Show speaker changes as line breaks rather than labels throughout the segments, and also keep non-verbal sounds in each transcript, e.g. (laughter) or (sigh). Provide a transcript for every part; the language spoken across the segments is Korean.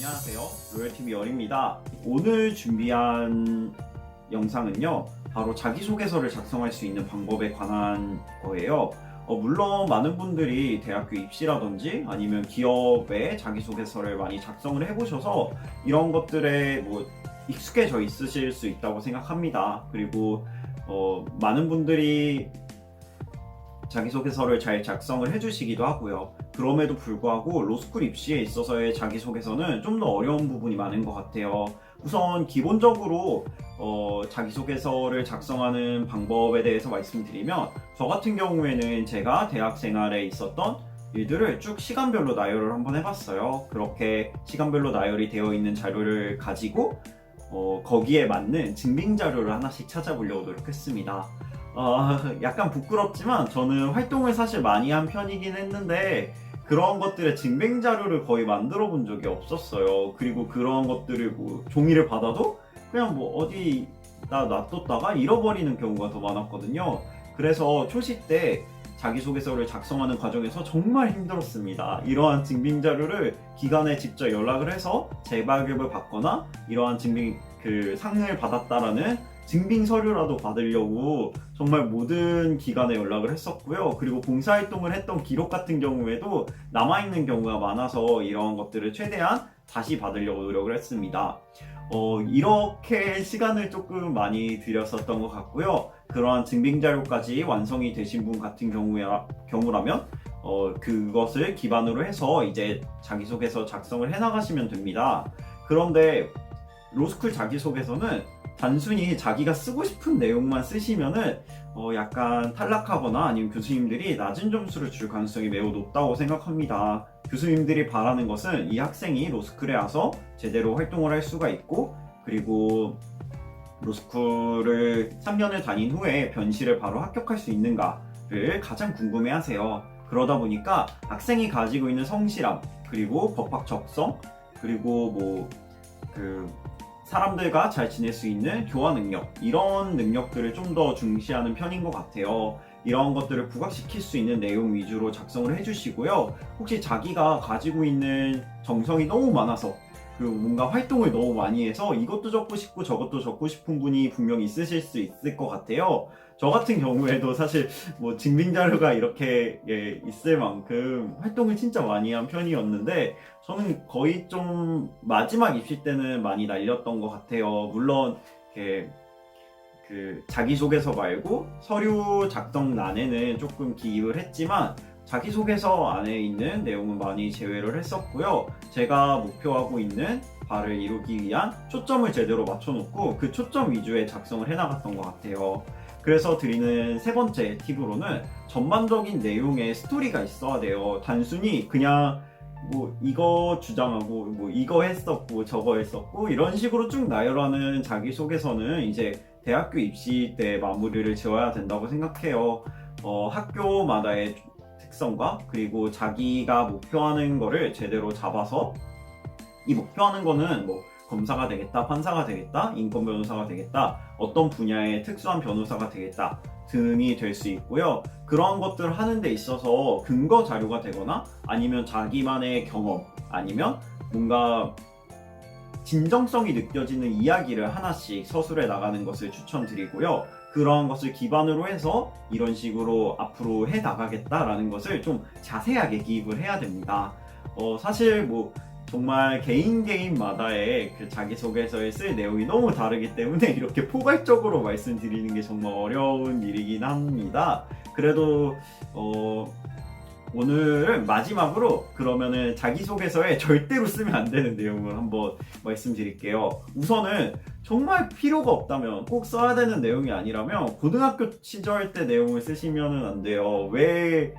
안녕하세요. 로열TV 열입니다. 오늘 준비한 영상은요, 바로 자기소개서를 작성할 수 있는 방법에 관한 거예요. 어, 물론 많은 분들이 대학교 입시라든지 아니면 기업에 자기소개서를 많이 작성을 해보셔서 이런 것들에 뭐 익숙해져 있으실 수 있다고 생각합니다. 그리고 어, 많은 분들이 자기소개서를 잘 작성을 해주시기도 하고요. 그럼에도 불구하고 로스쿨 입시에 있어서의 자기소개서는 좀 더 어려운 부분이 많은 것 같아요. 우선 기본적으로 어, 자기소개서를 작성하는 방법에 대해서 말씀드리면 저 같은 경우에는 제가 대학 생활에 있었던 일들을 쭉 시간별로 나열을 한번 해봤어요. 그렇게 시간별로 나열이 되어 있는 자료를 가지고 어, 거기에 맞는 증빙 자료를 하나씩 찾아보려고 노력했습니다. 어, (laughs) 약간 부끄럽지만 저는 활동을 사실 많이 한 편이긴 했는데 그런 것들의 증빙 자료를 거의 만들어 본 적이 없었어요. 그리고 그런 것들을 뭐 종이를 받아도 그냥 뭐 어디다 놔뒀다가 잃어버리는 경우가 더 많았거든요. 그래서 초시 때 자기소개서를 작성하는 과정에서 정말 힘들었습니다. 이러한 증빙 자료를 기관에 직접 연락을 해서 재발급을 받거나 이러한 증빙 그 상을 받았다라는 증빙 서류라도 받으려고 정말 모든 기관에 연락을 했었고요. 그리고 봉사활동을 했던 기록 같은 경우에도 남아있는 경우가 많아서 이러한 것들을 최대한 다시 받으려고 노력을 했습니다. 어, 이렇게 시간을 조금 많이 들였었던 것 같고요. 그러한 증빙 자료까지 완성이 되신 분 같은 경우에, 경우라면 어, 그것을 기반으로 해서 이제 자기소개서 작성을 해나가시면 됩니다. 그런데 로스쿨 자기소개서는 단순히 자기가 쓰고 싶은 내용만 쓰시면은 어 약간 탈락하거나 아니면 교수님들이 낮은 점수를 줄 가능성이 매우 높다고 생각합니다. 교수님들이 바라는 것은 이 학생이 로스쿨에 와서 제대로 활동을 할 수가 있고 그리고 로스쿨을 3년을 다닌 후에 변실을 바로 합격할 수 있는가를 가장 궁금해 하세요. 그러다 보니까 학생이 가지고 있는 성실함, 그리고 법학 적성, 그리고 뭐, 그, 사람들과 잘 지낼 수 있는 교화 능력 이런 능력들을 좀 더 중시하는 편인 것 같아요. 이런 것들을 부각시킬 수 있는 내용 위주로 작성을 해주시고요. 혹시 자기가 가지고 있는 정성이 너무 많아서 그리고 뭔가 활동을 너무 많이 해서 이것도 적고 싶고 저것도 적고 싶은 분이 분명히 있으실 수 있을 것 같아요. 저 같은 경우에도 사실 뭐 증빙 자료가 이렇게 예, 있을 만큼 활동을 진짜 많이 한 편이었는데 저는 거의 좀 마지막 입시 때는 많이 날렸던 것 같아요. 물론 이렇게 그 자기소개서 말고 서류 작성란에는 조금 기입을 했지만 자기소개서 안에 있는 내용은 많이 제외를 했었고요. 제가 목표하고 있는 바를 이루기 위한 초점을 제대로 맞춰놓고 그 초점 위주의 작성을 해나갔던 것 같아요. 그래서 드리는 세 번째 팁으로는 전반적인 내용에 스토리가 있어야 돼요. 단순히 그냥 뭐 이거 주장하고 뭐 이거 했었고 저거 했었고 이런 식으로 쭉 나열하는 자기소개서는 이제 대학교 입시 때 마무리를 지어야 된다고 생각해요. 어, 학교마다의 특성과 그리고 자기가 목표하는 거를 제대로 잡아서 이 목표하는 거는 뭐 검사가 되겠다, 판사가 되겠다, 인권 변호사가 되겠다, 어떤 분야의 특수한 변호사가 되겠다 등이 될 수 있고요. 그런 것들을 하는 데 있어서 근거 자료가 되거나 아니면 자기만의 경험 아니면 뭔가 진정성이 느껴지는 이야기를 하나씩 서술해 나가는 것을 추천드리고요. 그러한 것을 기반으로 해서 이런 식으로 앞으로 해 나가겠다라는 것을 좀 자세하게 기입을 해야 됩니다. 어, 사실 뭐 정말 개인 개인마다의 그 자기소개서에 쓸 내용이 너무 다르기 때문에 (laughs) 이렇게 포괄적으로 말씀드리는 게 정말 어려운 일이긴 합니다. 그래도 어, 오늘은 마지막으로 그러면은 자기소개서에 절대로 쓰면 안 되는 내용을 한번 말씀드릴게요. 우선은 정말 필요가 없다면 꼭 써야 되는 내용이 아니라면 고등학교 시절 때 내용을 쓰시면 안 돼요. 왜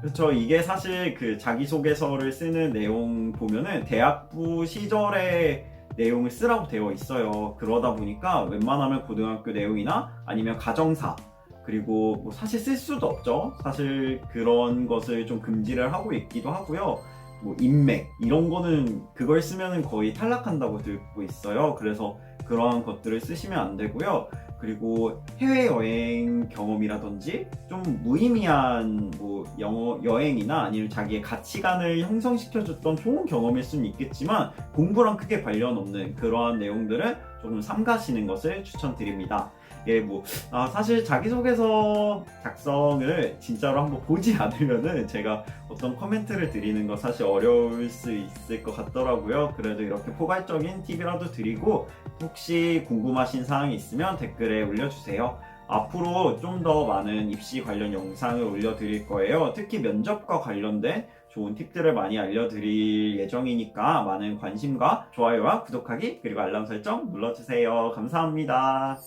그렇죠. 이게 사실 그 자기소개서를 쓰는 내용 보면은 대학부 시절의 내용을 쓰라고 되어 있어요. 그러다 보니까 웬만하면 고등학교 내용이나 아니면 가정사 그리고 뭐 사실 쓸 수도 없죠. 사실 그런 것을 좀 금지를 하고 있기도 하고요. 뭐 인맥 이런 거는 그걸 쓰면은 거의 탈락한다고 듣고 있어요. 그래서 그러한 것들을 쓰시면 안 되고요. 그리고 해외 여행 경험이라든지 좀 무의미한 뭐 영어 여행이나 아니면 자기의 가치관을 형성시켜줬던 좋은 경험일 수는 있겠지만 공부랑 크게 관련 없는 그러한 내용들은 조금 삼가시는 것을 추천드립니다. 예, 뭐 아, 사실 자기소개서 작성을 진짜로 한번 보지 (laughs) 않으면은 제가 어떤 코멘트를 드리는 거 사실 어려울 수 있을 것 같더라고요. 그래도 이렇게 포괄적인 팁이라도 드리고 혹시 궁금하신 사항이 있으면 댓글에 올려주세요. 앞으로 좀 더 많은 입시 관련 영상을 올려드릴 거예요. 특히 면접과 관련된 좋은 팁들을 많이 알려드릴 예정이니까 많은 관심과 좋아요와 구독하기 그리고 알람 설정 눌러주세요. 감사합니다.